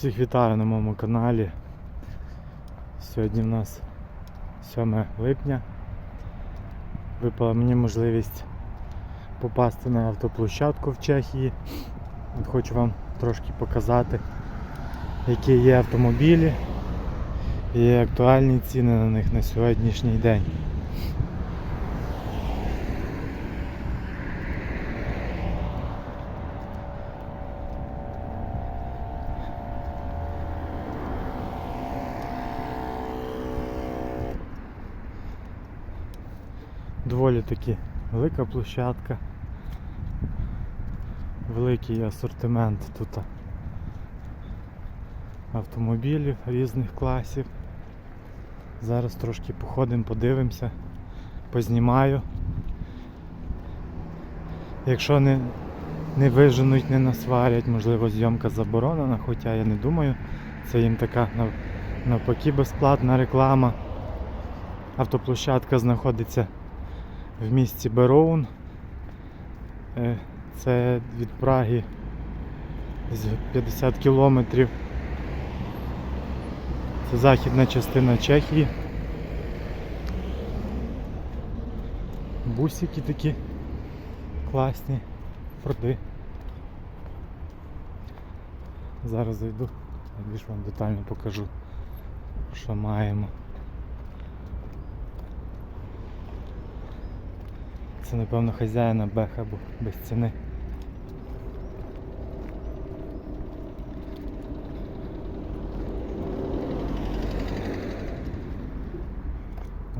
Всіх вітаю на моєму каналі. Сьогодні в нас 7 липня. Випала мені можливість попасти на автоплощадку в Чехії. От Хочу вам трошки показати, які є автомобілі і актуальні ціни на них на сьогоднішній день. Доволі таки велика площадка, великий асортимент тут автомобілів різних класів. Зараз трошки походимо, подивимося, познімаю. Якщо не, не виженуть, не насварять, можливо, зйомка заборонена, хоча я не думаю, це їм така навпаки безплатна реклама. Автоплощадка знаходиться в місті Бероун. Е, Це від Праги з 50 кілометрів. Це західна частина Чехії. Бусики такі класні, форди. Зараз зайду, більш вам детально покажу, що маємо. Це напевно хазяїна беха, бо без ціни.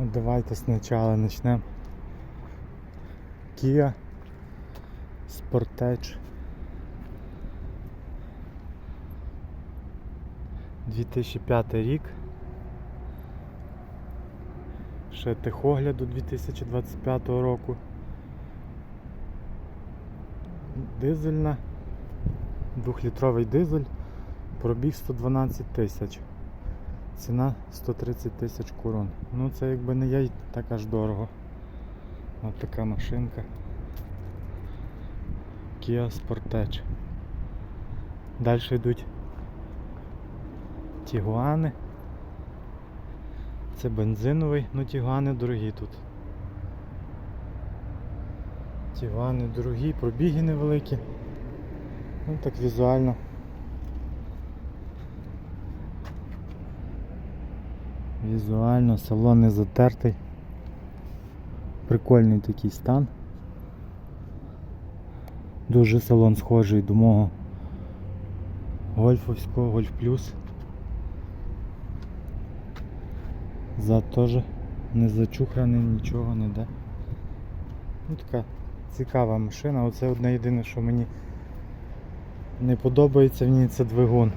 От давайте спочатку почнемо. Kia Sportage 2005 рік. Ще техогляду 2025 року. Дизельна. Двохлітровий дизель. Пробіг 112 тисяч. Ціна 130 тисяч корон. Ну це якби не є так аж дорого. Ось така машинка. Kia Sportage. Далі йдуть Тігуани. Це бензиновий, ну Тігуани дорогі тут. Тігуани дорогі, пробіги невеликі. Ну так візуально. Візуально салон не затертий. Прикольний такий стан. Дуже салон схожий до мого гольфовського, гольф плюс. Зад теж не зачуханий, нічого не де. Ну така цікава машина. Оце одне єдине, що мені не подобається в ній, це двигун.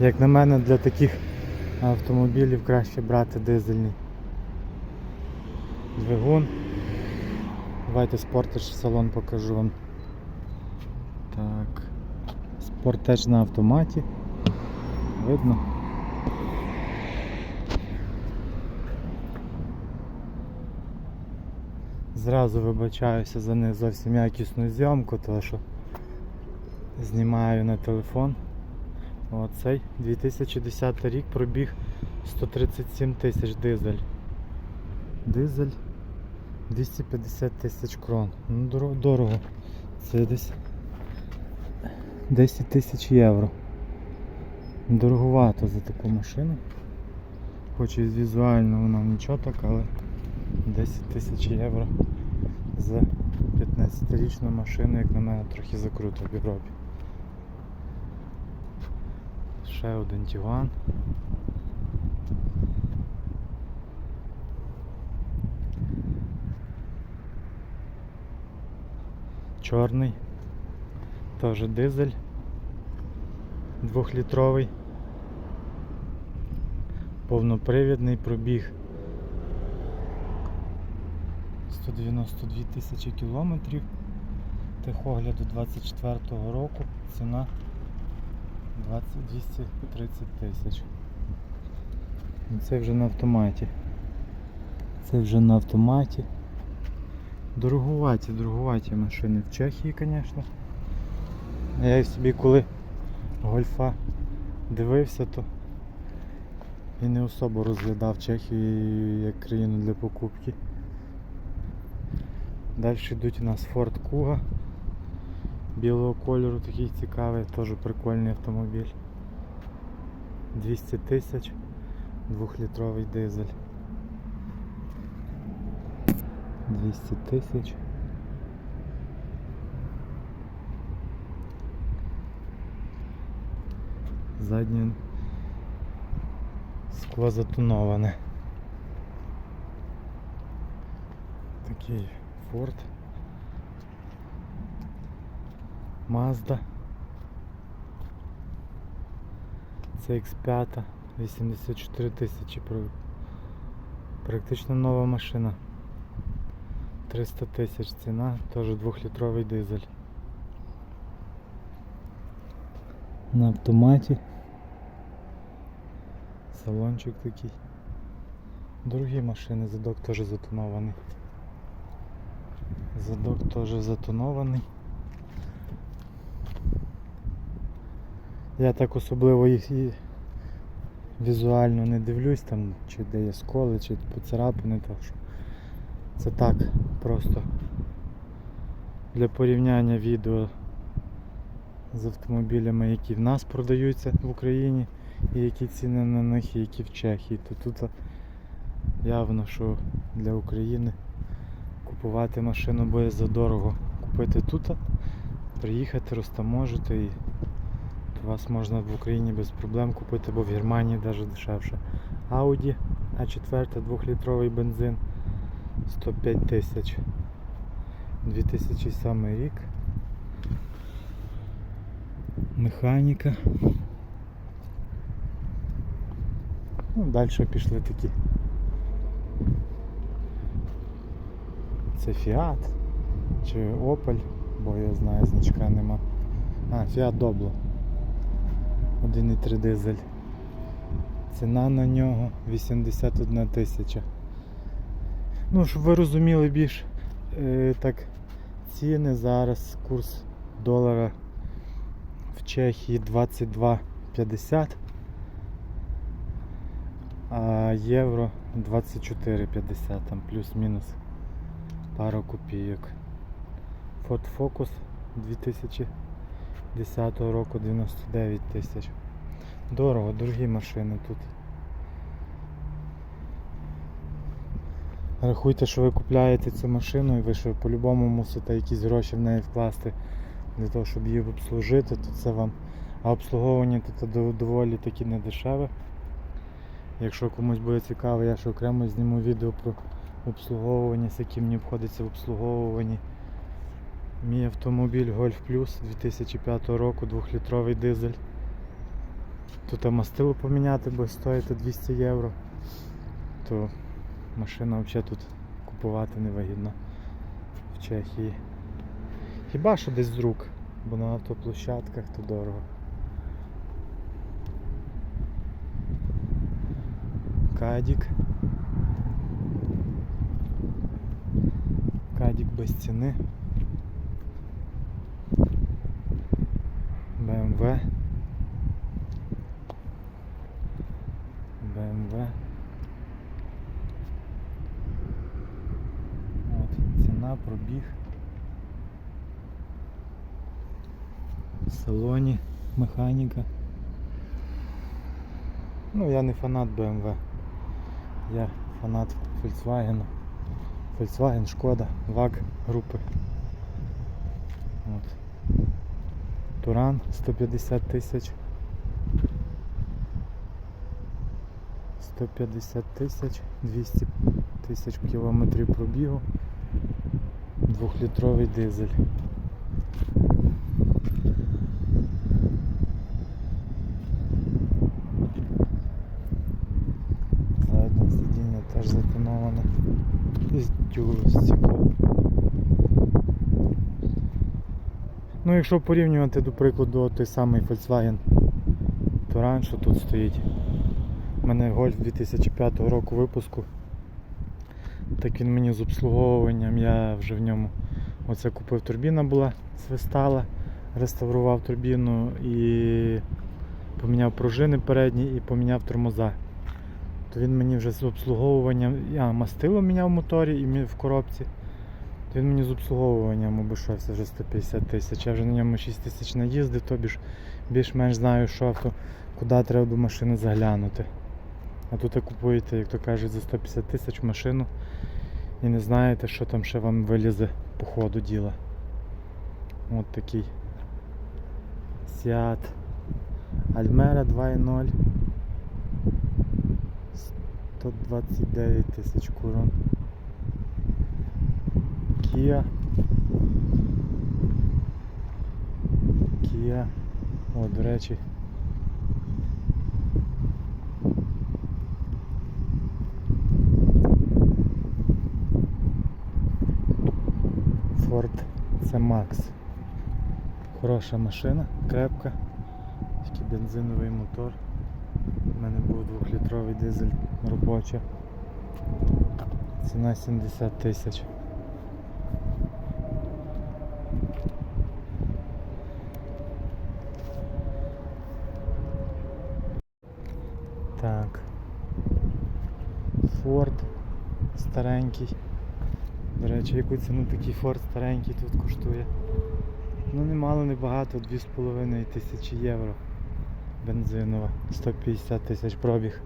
Як на мене, для таких автомобілів краще брати дизельний двигун. Давайте спортаж салон покажу вам. Так. Спортеж на автоматі. Видно. Зразу вибачаюся за не зовсім якісну зйомку, тому що знімаю на телефон. Оцей 2010 рік пробіг 137 тисяч дизель. Дизель 250 тисяч крон. Ну дорого. Це десь 10 тисяч євро. Дороговато за таку машину. Хоч і візуально вона нічого так, але 10 тисяч євро за 15-річну машину, як на мене, трохи закруто в Європі. Ще один Тігуан. Чорний. Теж дизель. Двохлітровий. Повнопривідний пробіг 192 тисячі кілометрів. Техогляду 24-го року. Ціна 230 тисяч. Це вже на автоматі. Це вже на автоматі. Дорогуваті, дорогуваті машини в Чехії, звісно. Я їх собі коли гольфа дивився, то і не особо розглядав Чехію як країну для покупки. Далі йдуть у нас Ford Kuga. Білого кольору такий цікавий, теж прикольний автомобіль. 200 тисяч, двохлітровий дизель. 200 тисяч. Заднє скло затоноване. Такий Ford. Mazda. CX5 84 тисячі. Практично нова машина. 300 тисяч ціна, теж двохлітровий дизель. На автоматі. Салончик такий. Другі машини, задок теж затонований. Задок теж затонований. Я так особливо їх і візуально не дивлюсь, там чи де є сколи, чи поцарапини, так що це так просто для порівняння відео з автомобілями, які в нас продаються в Україні, і які ціни на них, і які в Чехії. То тут явно, що для України купувати машину буде задорого. Купити тут, приїхати, розтаможити і то вас можна в Україні без проблем купити, бо в Германії навіть дешевше. Audi А4 2-літровий бензин 105 тисяч. 2007 рік. Механіка. Ну, далі пішли такі. Це Fiat чи Opel, бо я знаю, значка нема. А, Fiat Doblo. 1,3 дизель. Ціна на нього 81 тисяча. Ну, щоб ви розуміли більш е, так ціни зараз курс долара в Чехії 22,50, а євро 24,50, там плюс-мінус пару копійок. Ford Focus 2010 року 99 тисяч. Дорого, дорогі машини тут. Рахуйте, що ви купляєте цю машину і ви що по-любому мусите якісь гроші в неї вкласти для того, щоб її обслужити, то це вам. А обслуговування тут доволі таки не дешеве. Якщо комусь буде цікаво, я ще окремо зніму відео про обслуговування, з яким мені обходиться в обслуговуванні. Мій автомобіль Golf Plus 2005 року, 2-літровий дизель. Тут мастило поміняти буде стоїти 200 євро. То машина взагалі тут купувати невигідно в Чехії. Хіба що десь з рук, бо на автоплощадках то дорого. Кадік. Кадік без ціни. BMW. BMW. От, ціна, пробіг. В салоні, механіка. Ну, я не фанат BMW. Я фанат Volkswagen. Volkswagen, Шкода, ВАГ групи. От. Туран 150 тисяч. 150 тисяч, 200 тисяч кілометрів пробігу. Двохлітровий дизель. Заднє сидіння теж затоноване. Тю- стекло. Ну, якщо порівнювати, до прикладу, той самий Volkswagen Touran, що тут стоїть. У мене Golf 2005 року випуску. Так він мені з обслуговуванням, я вже в ньому оце купив турбіна була, свистала, реставрував турбіну і поміняв пружини передні і поміняв тормоза. То він мені вже з обслуговуванням. А, мастило міняв в моторі і в коробці. То він мені з обслуговуванням обійшовся вже 150 тисяч. Я вже на ньому 6 тисяч наїздив, тобі ж більш-менш знаю, що авто, куди треба до машини заглянути. А тут ви купуєте, як то кажуть, за 150 тисяч машину і не знаєте, що там ще вам вилізе по ходу діла. От такий Seat Альмера 2.0 129 тисяч курон. Kia. Kia. О, до речі. Ford C Max. Хороша машина, крепка, тільки бензиновий мотор. У мене був 2-літровий дизель робоча. Ціна 70 тисяч. Так. Форд старенький. До речі, яку ціну такий Форд старенький тут коштує? Ну немало, не багато, 2,5 тисячі євро. Бензинова, 150 тисяч пробіг.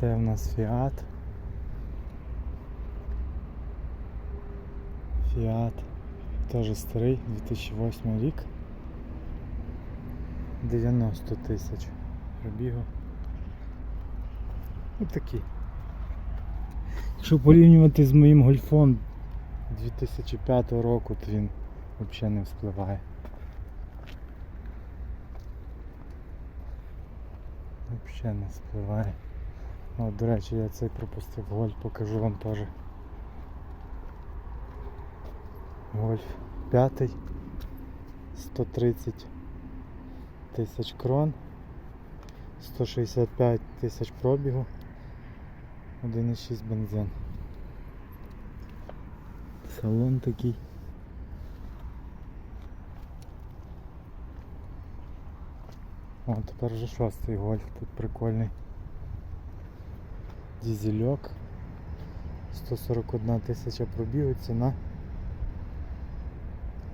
Це в нас Fiat. Fiat. Теж старий, 2008 рік. 90 тисяч пробігу. Ось такий. Якщо порівнювати з моїм гольфом 2005 року, то він взагалі не вспливає. Взагалі не вспливає. О, до речі, я цей пропустив гольф, покажу вам теж. Гольф 5 130 тисяч крон, 165 тисяч пробігу, 1,6 бензин. Салон такий. О, тепер вже шостий гольф, тут прикольний. Дізельок. 141 тисяча пробігу, ціна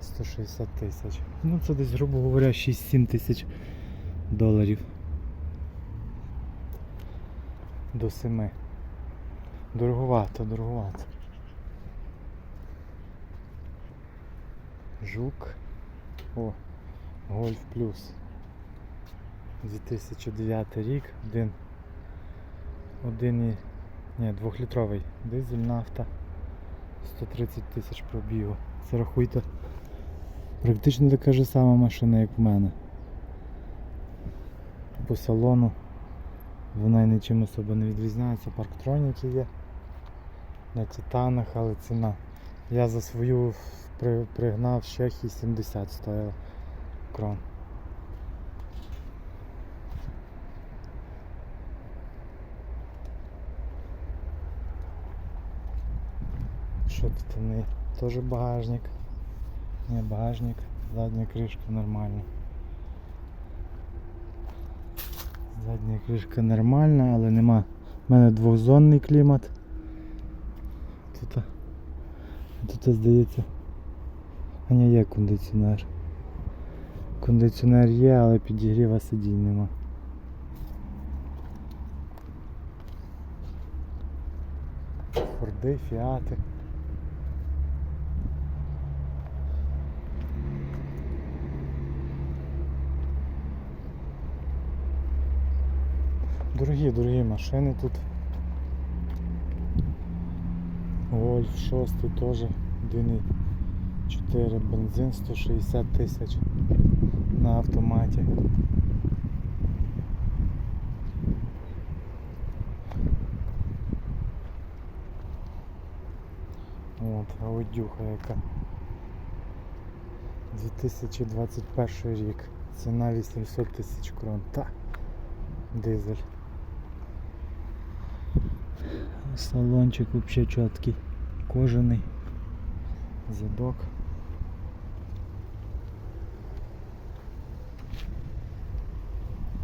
160 тисяч. Ну це десь, грубо говоря, 6-7 тисяч доларів. До 7. Дороговато, дороговато. Жук. О, Гольф Плюс. 2009 рік, один. Один і... Ні, двохлітровий дизель нафта. 130 тисяч пробігу. Це рахуйте. Практично така ж сама машина, як в мене. По салону вона й нічим особо не відрізняється. Парктроніки є на титанах, але ціна. Я за свою при, пригнав Чехії 70 стоїла крон. Що тут у неї? Теж багажник. Не, багажник, задня кришка нормальна. Задня кришка нормальна, але нема. У мене двохзонний клімат. Тут, тут здається. А ні, є кондиціонер. Кондиціонер є, але підігріва сидінь нема. Форди, фіати. Дорогі, дорогі машини тут. Гольф 6 теж 1,4 бензин 160 тисяч на автоматі. От, аудюха яка. 2021 рік. Ціна 800 тисяч крон. Та дизель. Салончик вообще чіткий. кожаний задок.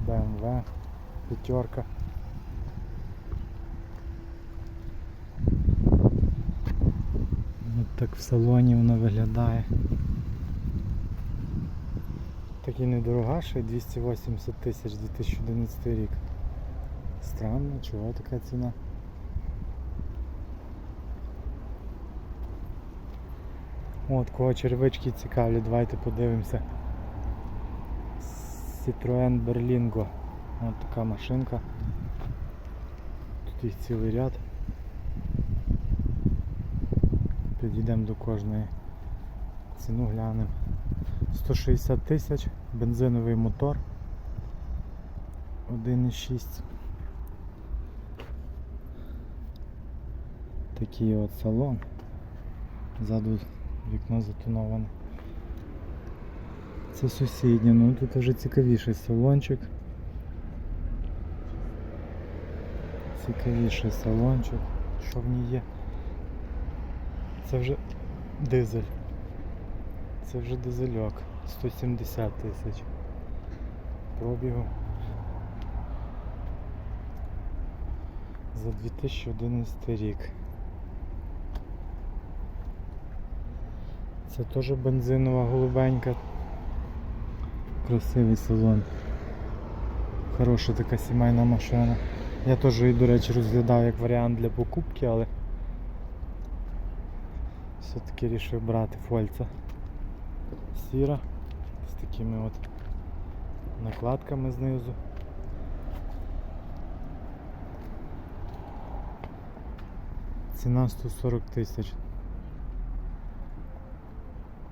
BMW, п'ятерка. От так в салоні воно виглядає. Так і недорога, ще 280 тисяч 2011 рік. Странно, чого така ціна? От, кого червички цікавлять, давайте подивимося. Citroen Berlingo. От така машинка. Тут їх цілий ряд. Підійдемо до кожної. Ціну глянемо. 160 тисяч, бензиновий мотор. 1,6. Такий от салон. Ззаду вікно затоноване. Це сусіднє, ну тут вже цікавіший салончик. Цікавіший салончик. Що в ній є? Це вже дизель. Це вже дизельок. 170 тисяч. Пробігу. За 2011 рік. Це теж бензинова голубенька. Красивий салон. Хороша така сімейна машина. Я теж її, до речі, розглядав як варіант для покупки, але все-таки вирішив брати фольца. Сіра з такими от накладками знизу. Ціна 140 тисяч.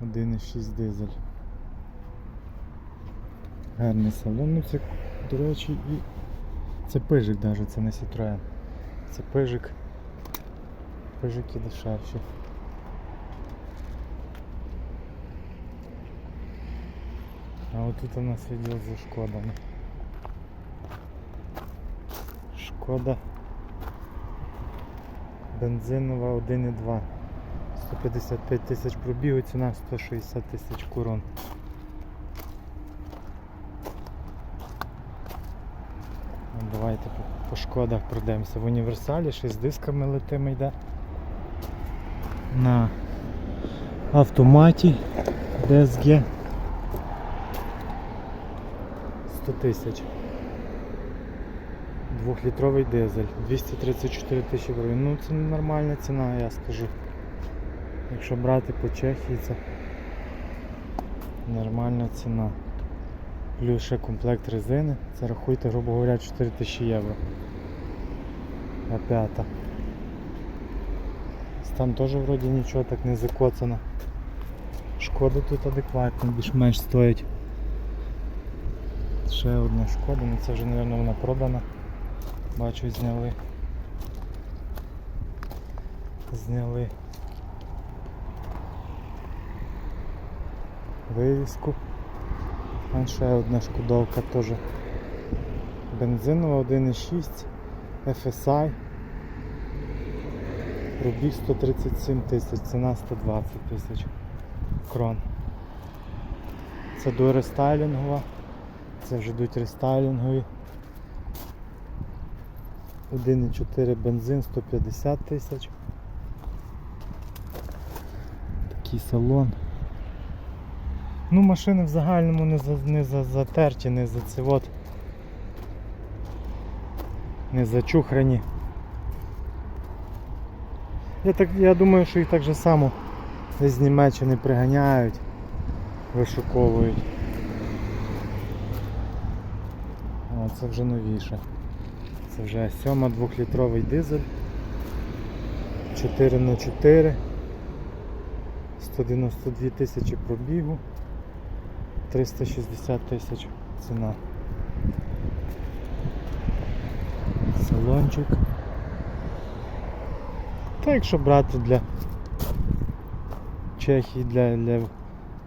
1,6 дизель. Гарний салон, ну це, до речі, і це пижик навіть, це не Citroen. Це пижик. Пижики дешевші. А от тут у нас відділ зі шкодами. Шкода бензинова 1,2. 155 тисяч пробігу, ціна 160 тисяч корон. Ну, Давайте по, шкодах пройдемося. В універсалі ще з дисками летими йде. На автоматі DSG 100 тисяч. Двохлітровий дизель, 234 тисячі гривень. Ну це нормальна ціна, я скажу. Якщо брати по Чехії, це нормальна ціна. Плюс ще комплект резини. Це рахуйте, грубо говоря, 4 тисячі євро. А п'ята. Там теж вроді нічого так не закоцано. Шкода тут адекватно, більш-менш стоїть. Ще одна шкода, ну це вже, мабуть, вона продана. Бачу, зняли. Зняли вивіску. А ще одна шкодовка теж. Бензинова 1,6 FSI. Пробіг 137 тисяч, ціна 120 тисяч крон. Це до рестайлінгова. Це вже йдуть рестайлінгові. 1,4 бензин 150 тисяч. Такий салон. Ну машини в загальному не, за, не за, затерті, не за це от. Не зачухрані. Я так, я думаю, що їх так же само десь з Німеччини приганяють, вишуковують. О, це вже новіше. Це вже 7 двохлітровий дизель. 4 на 4 192 тисячі пробігу. 360 тисяч ціна. Салончик. Та якщо брати для Чехії, для, для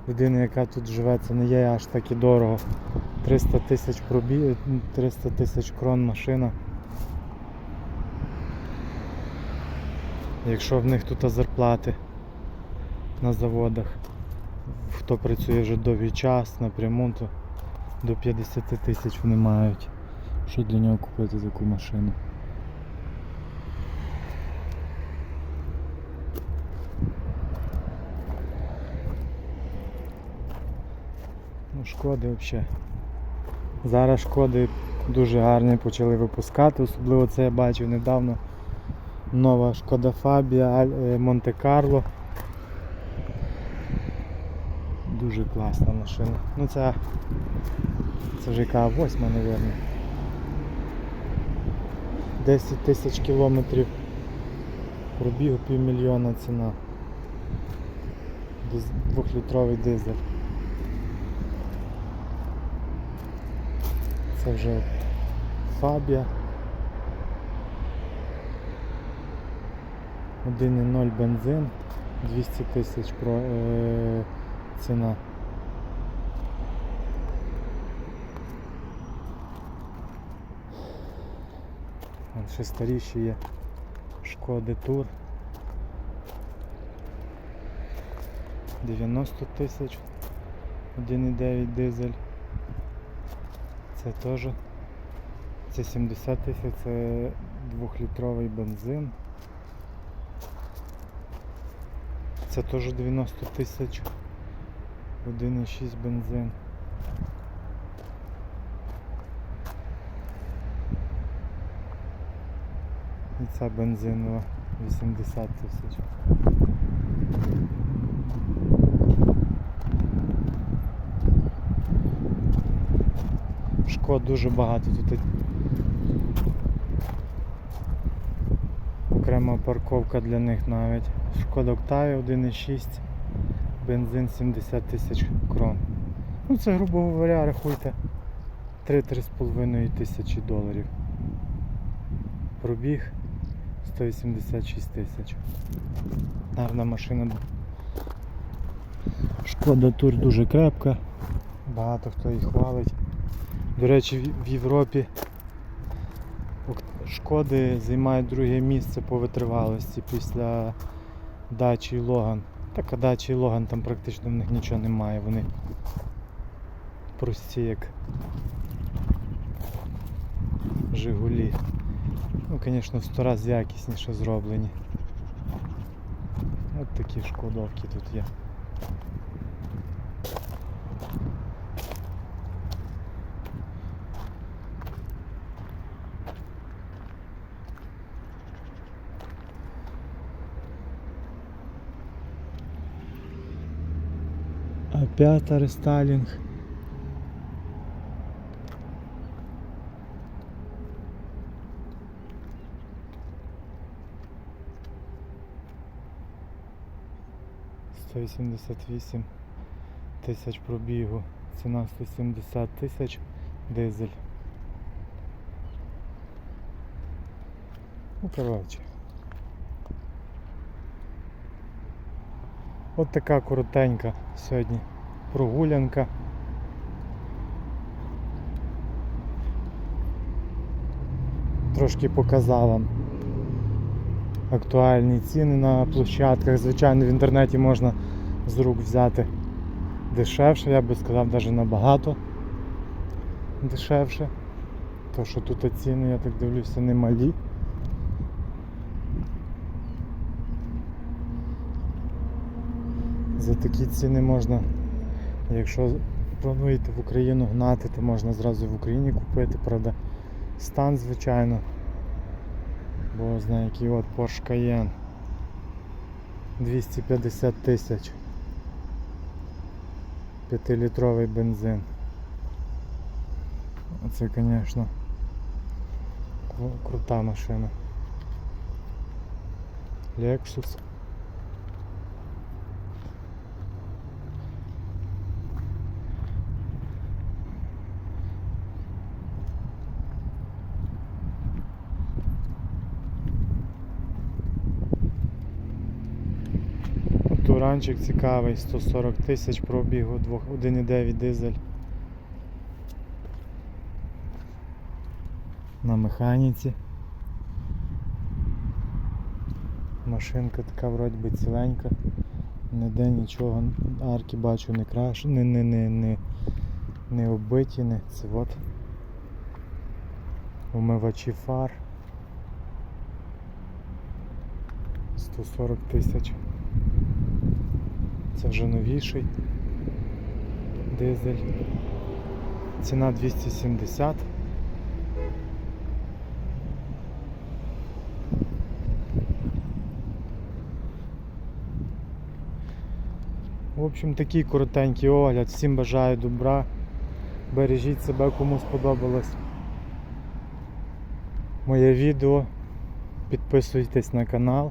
людини, яка тут живе, це не є аж так і дорого. 300 тисяч пробіг, 300 тисяч крон машина. Якщо в них тут зарплати на заводах, хто працює вже довгий час напряму, то до 50 тисяч вони мають. Що для нього купити таку машину? Ну, шкоди взагалі. Зараз шкоди дуже гарні почали випускати, особливо це я бачив недавно. Нова шкода Фабія е, Монте-Карло. Дуже класна машина. Ну це, це яка восьма, мабуть. 10 тисяч кілометрів пробігу півмільйона ціна. Двохлітровий дизель. Це вже Фабія. 1.0 бензин, 200 тисяч про е, ціна. Вон ще старіші є Шкоди Тур. 90 тисяч. 1.9 дизель. Це теж. Це 70 тисяч, це 2-літровий бензин. Це теж 90 тисяч. 1,6 бензин. І ця бензинова 80 тисяч. Шкод дуже багато тут. Окрема парковка для них навіть. Шкода Октавія 1,6, бензин 70 тисяч крон. Ну це, грубо говоря, рахуйте 3-3,5 тисячі доларів. Пробіг 186 тисяч. Гарна машина. Шкода Тур дуже крепка. Багато хто її хвалить. До речі, в- Європі шкоди займають друге місце по витривалості після дачі Логан. Так а дачі і Логан там практично в них нічого немає. Вони прості як Жигулі. Ну, звісно, в сто раз якісніше зроблені. От такі шкодовки тут є. П'ята рестайлінг. Сто вісімдесят вісім тисяч пробігу. Ціна 170 тисяч дизель. Ну коротше. От така коротенька сьогодні прогулянка. Трошки показав вам актуальні ціни на площадках. Звичайно, в інтернеті можна з рук взяти дешевше, я би сказав, навіть набагато дешевше. То що тут ціни, я так дивлюся, немалі. За такі ціни можна, якщо плануєте в Україну гнати, то можна зразу в Україні купити, правда, стан, звичайно. Бо знає, який от Porsche Cayenne 250 тисяч. 5-літровий бензин. Це, звісно, крута машина. Lexus. Туранчик цікавий, 140 тисяч пробігу, 2 1,9 дизель. На механіці. Машинка така вроді би ціленька. Ніде нічого. Арки бачу не краш, не, не, не, не, не оббиті, не це от. Умивачі фар. 140 тисяч. Це вже новіший дизель. Ціна 270. В общем, такий коротенький огляд. Всім бажаю добра. Бережіть себе, кому сподобалось моє відео. Підписуйтесь на канал.